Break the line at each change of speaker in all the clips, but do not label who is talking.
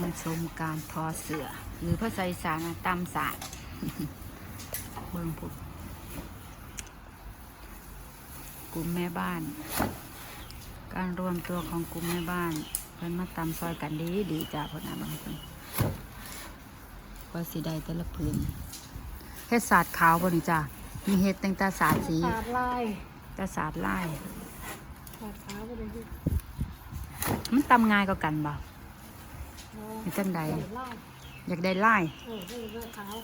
มันชมการทอเสือ หรือภาษาอีสานนะตำศาสตร์เบิ่งพุกกลุ่มแม่บ้าน การรวมตัวของกลุ่มแม่บ้านเพิ่นมาตำซอยกันดีดีจ้าพ่อนะบางคนว่าสีใดแต่ละพื้นเฮ็ดศาสตร์ขาวบ่นี่จ้ามีเฮ็ดตั้งแต่ศาสตร์สี
ขาดลาย
แต่ศาสตร์ลาย
ขาดขาวไปเลยที่
มันตำง่ายกว่ากันบ่ เป็นจังใด
ขาลาย
อยากได้ลาย
เออให้เลือกขาว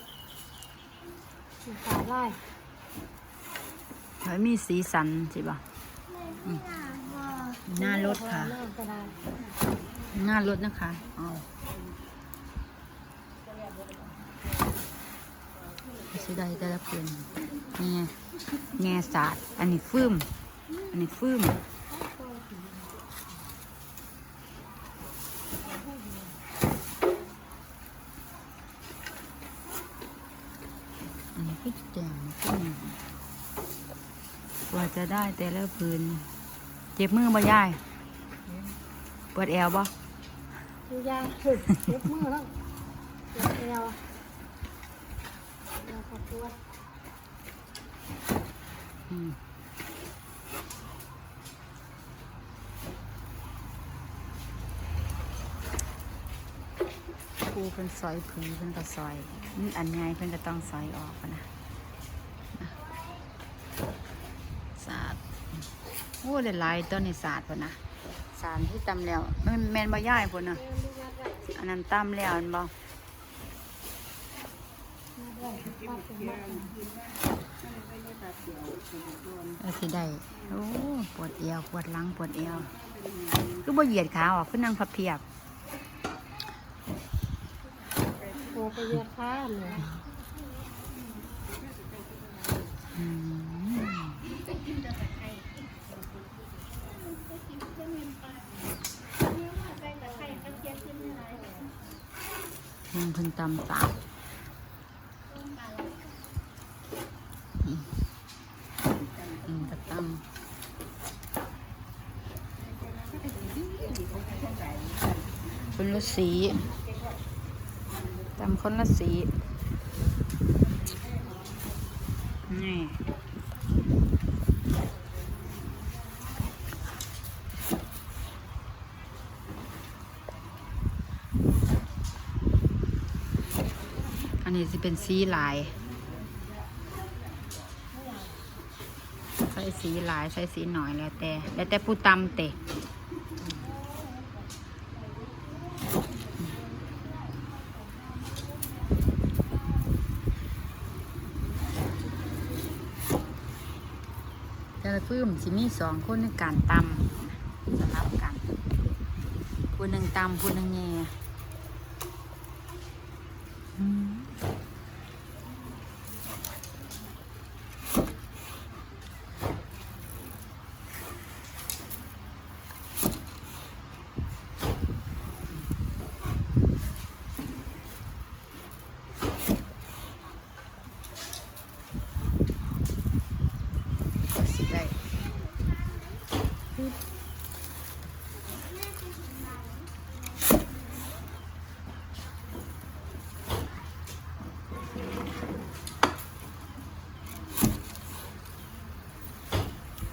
ขาดลาย
เฮ้ยมีสีสันสิบ่อืมหน้ารถค่ะ
หน้ากระดาษ
หน้ารถนะคะเอาสิได้แต่ละเพื่อนนี่ไงแง่ศาสตร์อันนี้ฟืมอันนี้ฟืมอันนี้ก็แจ่มขึ้นกว่า จะได้แต่ละพื้นเจ็บมือบ่ยายปวดแอวบ่
ดูยายเจ็บมือแล้วเจ็บเอวเอวขอบตัว
อืมครูเป็นซอยผือเป็นก็ซอยนี่อันใหญ่เพิ่นก็ต้องซอยออกนะนะสาดโอ้หลายๆต้นในสาดพุ่นนะสารที่ตำแล้วมันแมนบ่ย่ายพุ่นนะอันนั้นตำแล้วอันบ่
เอ
อสิได้โอ้ปวดเอวปวดหลังปวดเอวคือบ่เหยียดขาออกคือนั่งพับเพียบ
โตไปเหยียดขาเลย
งเพิ่งตำสาอืมกระตำคนละสีตำคนละสี นี่อั นนี้จะเป็นสีลาย ใส่สีหลายใส่สีหน่อยแล้วแต่ แล้วแต่ผู้ตำเตะแต่ละฟื้มสิมีสองคนในการตำสลับกันผู้หนึ่งตำผู้หนึ่งแง่มก็สิได้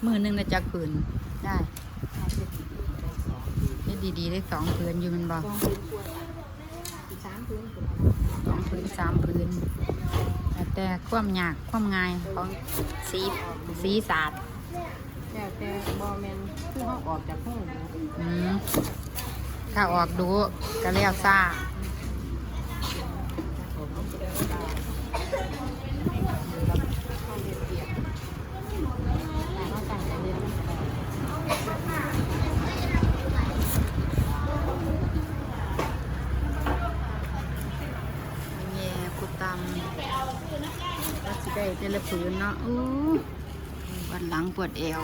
มือหนึ่งนะจักผืนได้เฮ็ดดีๆได้สองผืนอยู่แมันบอก
กองเป็นปวดสามพื้นปวด
สองพื้นสามพื้นแล้วแต่ความยากความง่ายของสีสีสาด
แต่แต่บอแมนคือเขาออกจากห้อง
อืมถ้าออกดูก็แล้วซ่า
แต่เขาสั่งแต่เรียน
แง่กุตำก็สิได้ แต่ละผืนเนาะอู้วันหลังปวดเอว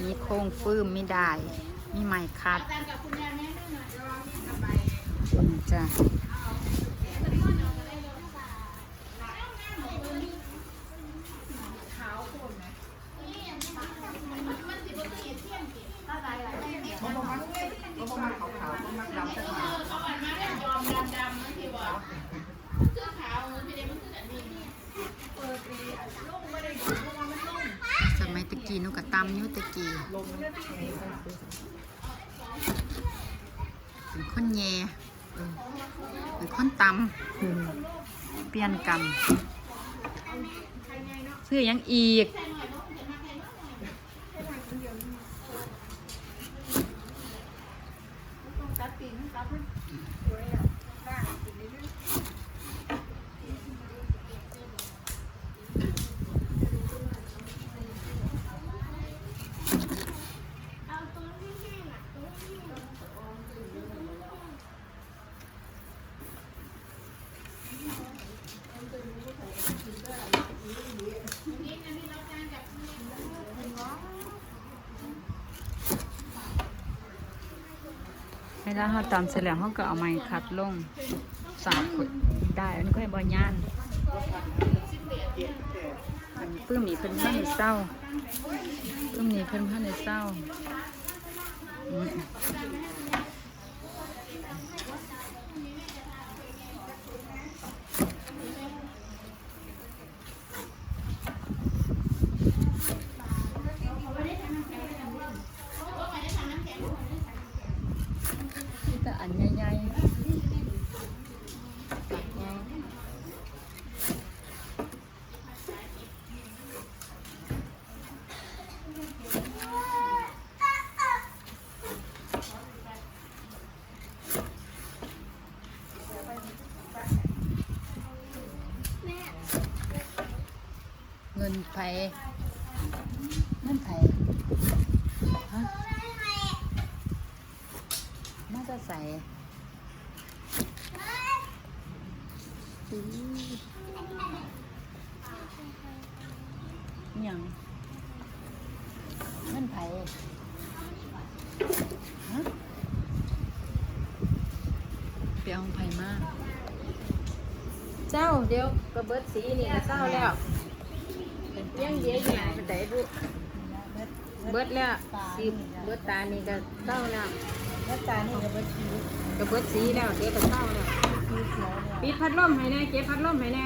มีโค้งฟื้มไม่ได้ มีไม้คัดจ้ะ
ข
กี้หนุกับตำอยุตะกี้ เป็นคนแย่เออเป็นคนตำเปลี่ยนกรรมซื้อหยังอีก เวลาเราตำเสร็จแล้วเราก็เอาไม้คัดลงสาดขดได้อันนี้ก็ให้บอย่านอันปื้มนี่เพิ่นพันในเศร้าปื้มนี่เพิ่นพันในเศร้าอืมนี่แต่อันใหญ่ๆปากใหญ่เงิน ไผเงินไผฮะน่าจะใส่อื้ออิหยังเงินไผฮะไปเอาไผมา
เจ้าเดี๋ยวกระเบิดสีนี่ก็เศร้าแล้ว ยังเดียวอยู่ไหนเป็นไดบุเบิดแล้วสีเบิดตานี่ก็เศร้าแล้ว
หน้าตานี่ก็เป็นชีวิต
กระเบิดสีแล้วเดี๋ยวก็เศร้าแล้ว
ชีวิตแล้วเนี่ย
ปิดพัดลมให้แน่เก็บพัดลมให้แน่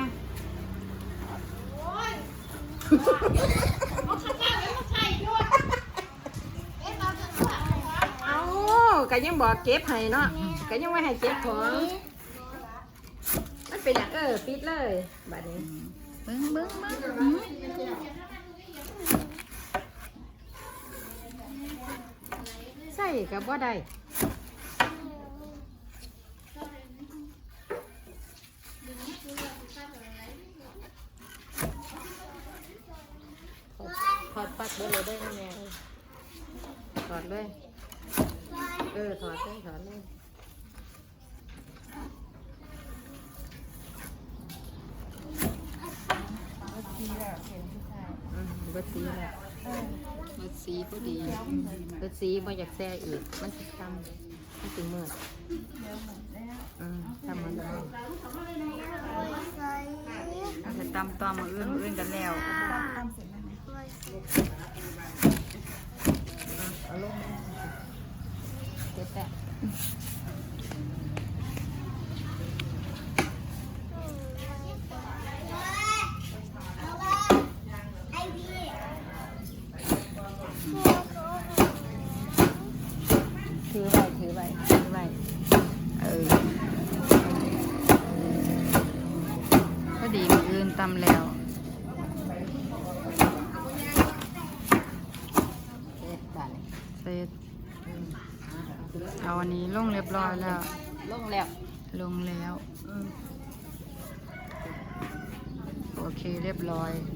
เอาก็ยังบอกเก็บให้เนาะก็ยังไม่ให้เก็บของมันเป็นอย่างเออปิดเลยบัดนี้
เบิ้งเบิ้งเบิ้งอื้อ
ใส่กับว่าได้ถอดปัดเบอร์เลยได้ไหมแม่ถอดเลย เออ ถอดเลยถอดเลย
ทีแบบเห็นผู้ชาย
อืมเบิดสีแหละ
รสสีพอดี
เบิดสีบ่อยากแซ่อีก มันสิทำมันสิมืด
แล้วหมดแล้ว
อืมทำมันเลย
ถ้าจะตำตอมาอื่นมื้ออื่นกันแล้ว
ทำเสร็จแล้วไหม
เอาลงมาเก็บแตะถือไว้ถือไว้ถือไว้
เออพอดีมื้ออื่นตำ แล้ว
เก็บบัตร
เสร็จเอาอันนี้ลงเรียบร้อยแล้ว
ลงแล้ว
ลงแล้ว
อืม
โอเคเรียบร้อย
เ